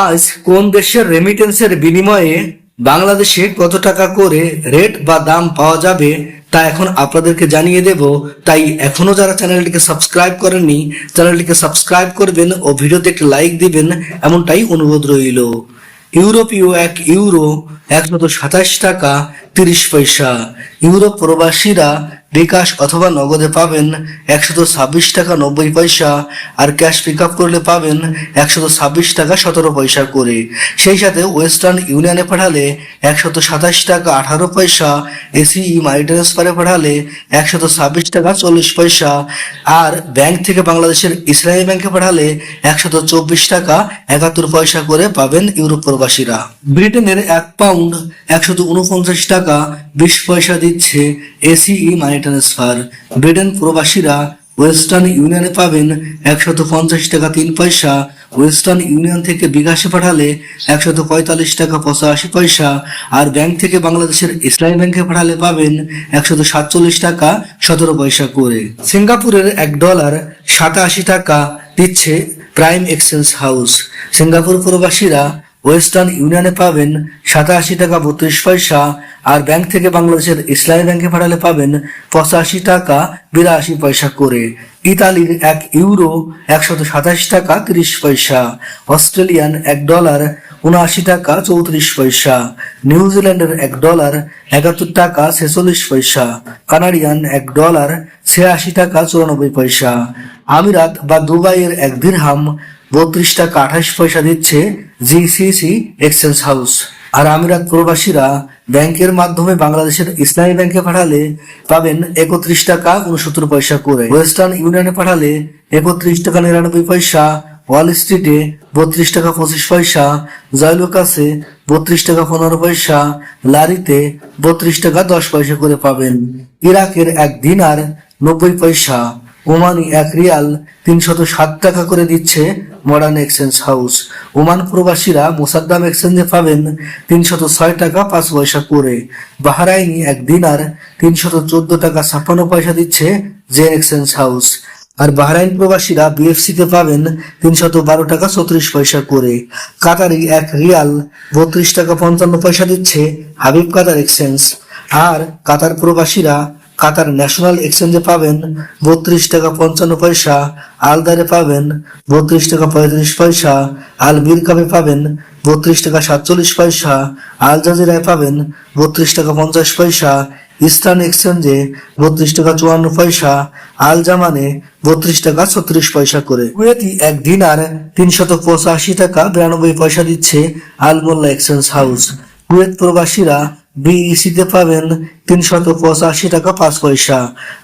আজ কোন দেশের রেমিটেন্সের বিনিময়ে বাংলাদেশে কত টাকা করে রেট বা দাম পাওয়া যাবে তা এখন আপনাদেরকে জানিয়ে দেব। তাই এখনও যারা চ্যানেলটিকে সাবস্ক্রাইব করেননি চ্যানেলটিকে সাবস্ক্রাইব করবেন ও ভিডিওতে একটি লাইক দিবেন, এমনটাই অনুরোধ রইল। ইউরোপীয় এক ইউরো একশত সাতাশ টাকা তিরিশ পয়সা। ইউরোপ প্রবাসীরা বিকাশ অথবা নগদে পাবেন একশত ছাব্বিশ টাকা নব্বই পয়সা আর ক্যাশ পিক আপ করলে পাবেন একশত ছাব্বিশ টাকা সতেরো পয়সা করে। সেই সাথে ওয়েস্টার্ন ইউনিয়নে পাঠালে একশত সাতাশ টাকা আঠারো পয়সা, এসিই মানি ট্রান্সফারে পাঠালে একশত ছাব্বিশ টাকা চল্লিশ পয়সা আর ব্যাংক থেকে বাংলাদেশের ইসলামী ব্যাংকে পাঠালে একশত চব্বিশ টাকা একাত্তর পয়সা করে পাবেন ইউরোপ প্রবাসীরা। ব্রিটেনের এক পাউন্ড একশত উনপঞ্চাশ টাকা বিশ পয়সা দিচ্ছে এসিই মানি ট্রান্সফার ব্রিটেন প্রবাসীরা ওয়েস্টার্ন ইউনিয়নে পাবেন একশত পঞ্চাশ টাকা তিন পয়সা। ওয়েস্টার্ন ইউনিয়ন থেকে বিকাশে পাঠালে একশত পঁয়তাল্লিশ টাকা পঁচাশি পয়সা। আর ব্যাংক থেকে বাংলাদেশের ইসলামী ব্যাংকে পাঠালে পাবেন একশত সাতচল্লিশ টাকা সতেরো পয়সা করে। সিঙ্গাপুরের এক ডলার সাতাশি টাকা দিচ্ছে প্রাইম এক্সচেঞ্জ হাউস। সিঙ্গাপুর প্রবাসীরা ওয়েস্টার্ন ইউনিয়নে পাবেন সাতাশি টাকা বত্রিশ পয়সা, আর ব্যাংক থেকে বাংলাদেশের ইসলামী ব্যাংকে পাঠালে পাবেন পঁচাশি টাকা বিরাশি পয়সা করে। ইতালির এক ইউরো একশত সাতাশ টাকা তিরিশ পয়সা, অস্ট্রেলিয়ান এক ডলার উনআশি টাকা চৌত্রিশ পয়সা নিউজিল্যান্ডের এক ডলার একাত্তর টাকা ছেচল্লিশ পয়সা, কানাডিয়ান এক ডলার ছিয়াশি টাকা চুরানব্বই পয়সা। আমিরাত বা দুবাইয়ের এক দিরহাম বত্রিশ টাকা আঠাশ পয়সা দিচ্ছে জিসিসি এক্সচেঞ্জ হাউস আর আমিরাত প্রবাসীরা ব্যাংকের মাধ্যমে বাংলাদেশের ইসলামী ব্যাংকে পাঠালে পাবেন একত্রিশ টাকা উনসত্তর পয়সা করে। ওয়েস্টার্ন ইউনিয়নে পাঠালে একত্রিশ টাকা নিরানব্বই পয়সা, ওয়াল স্ট্রিটে বত্রিশ টাকা পঁচিশ পয়সা, জয়লুকাসে বত্রিশ টাকা পনেরো পয়সা, লারিতে বত্রিশ টাকা দশ পয়সা করে পাবেন। ইরাকের এক দিনার নব্বই পয়সা, ওমানি এক রিয়াল তিনশত সাত টাকা করে দিচ্ছে মডার্ন এক্সচেঞ্জ হাউস ওমান প্রবাসীরা মোসাদ্দাম এক্সচেঞ্জে পাবেন তিনশত ছয় টাকা পাঁচ পয়সা করে। বাহারাইনি এক দিনার তিনশত চোদ্দ টাকা ছাপ্পান্ন পয়সা দিচ্ছে জেন এক্সচেঞ্জ হাউস। আর বাহরাইন প্রবাসীরা বিএফসি তে পাবেন তিনশত বারো টাকা চৌত্রিশ পয়সা করে। কাতারি এক রিয়াল বত্রিশ টাকা পঞ্চান্ন পয়সা দিচ্ছে হাবিব কাতার এক্সচেঞ্জ। আর কাতার প্রবাসীরা কাতার ন্যাশনাল এক্সচেঞ্জে পাবেন বত্রিশ টাকা পঞ্চান্ন পয়সা, আলদারে পাবেন বত্রিশ টাকা পঁয়ত্রিশ পয়সা আল বিরকাবে পাবেন বত্রিশ টাকা সাতচল্লিশ পয়সা, আল জাজিরায় পাবেন বত্রিশ টাকা পঞ্চাশ পয়সা, ইস্টার্ন এক্সচেঞ্জে বত্রিশ টাকা চুয়ান্ন পয়সা, আল জামানে বত্রিশ টাকা ছত্রিশ পয়সা করে। কুয়েতি এক দিনার তিনশত পঁচাশি টাকা বিরানব্বই পয়সা দিচ্ছে Al Mulla exchange house. Kuwait প্রবাসীরা বিইসিতে পাবেন তিনশত পঁচাশি টাকা পাঁচ পয়সা।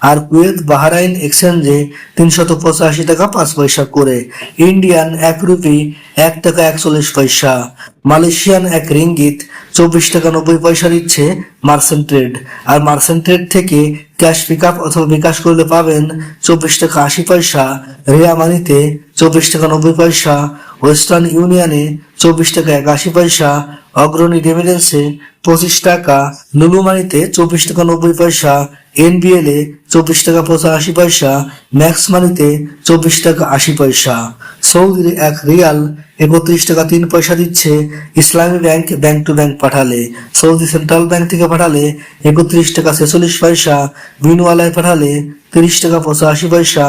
আর কুয়েত বাহরাইন এক্সচেঞ্জে তিনশত পঁচাশি টাকা পাঁচ পয়সা করে। ইন্ডিয়ান এক রুপি এক টাকা একচল্লিশ পয়সা। মালয়েশিয়ান এক রিঙ্গিত চব্বিশ টাকা নব্বই পয়সা দিচ্ছে মার্সেন্ট ট্রেড। আর মার্সেন্ট ট্রেড থেকে ক্যাশ পিক আপ অথবা বিকাশ করলে পাবেন চব্বিশ টাকা আশি পয়সা। রিয়া মানিতে চব্বিশ টাকা নব্বই পয়সা। ওয়েস্টার্ন ইউনিয়নে চব্বিশ টাকা একাশি পয়সা, অগ্রণী রেমিডেন্সে পঁচিশ টাকা নুলুমানিতে চব্বিশ টাকা নব্বই পয়সা এনবিএল এ চব্বিশ টাকা পঁচাশি পয়সা, ম্যাক্স মানিতে চব্বিশ টাকা আশি পয়সা। সৌদির এক রিয়াল একত্রিশ টাকা তিন পয়সা দিচ্ছে Islami bank bank to bank পাঠালে। সৌদি সেন্ট্রাল ব্যাংক থেকে পাঠালে একত্রিশ টাকা ছেচল্লিশ পয়সা বিনওয়ালায় পাঠালে তিরিশ টাকা পঁচাশি পয়সা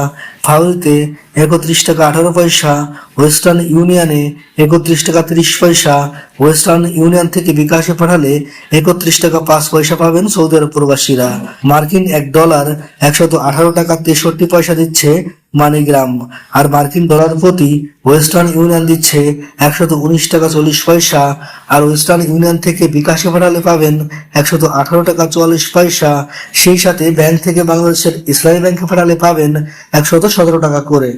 ফাউরিতে একত্রিশ টাকা আঠারো পয়সা, ওয়েস্টার্ন ইউনিয়নে একত্রিশ টাকা তিরিশ পয়সা, ওয়েস্টার্ন ইউনিয়ন থেকে বিকাশে পাঠালে একত্রিশ টাকা পাঁচ পয়সা পাবেন সৌদি আরব প্রবাসীরা। মার্কিন এক ডলার একশত আঠারো টাকা তেষট্টি পয়সা দিচ্ছে মানিগ্রাম, আর মার্কিন ডলার প্রতি ওয়েস্টার্ন ইউনিয়ন দিচ্ছে একশত উনিশ টাকা চল্লিশ পয়সা, আর ওয়েস্টার্ন ইউনিয়ন থেকে বিকাশে ভাড়ালে পাবেন একশত আঠারো টাকা চুয়াল্লিশ পয়সা। সেই সাথে ব্যাংক থেকে বাংলাদেশের ইসলামী ব্যাংকে ভাড়ালে পাবেন একশত সতেরো টাকা করে।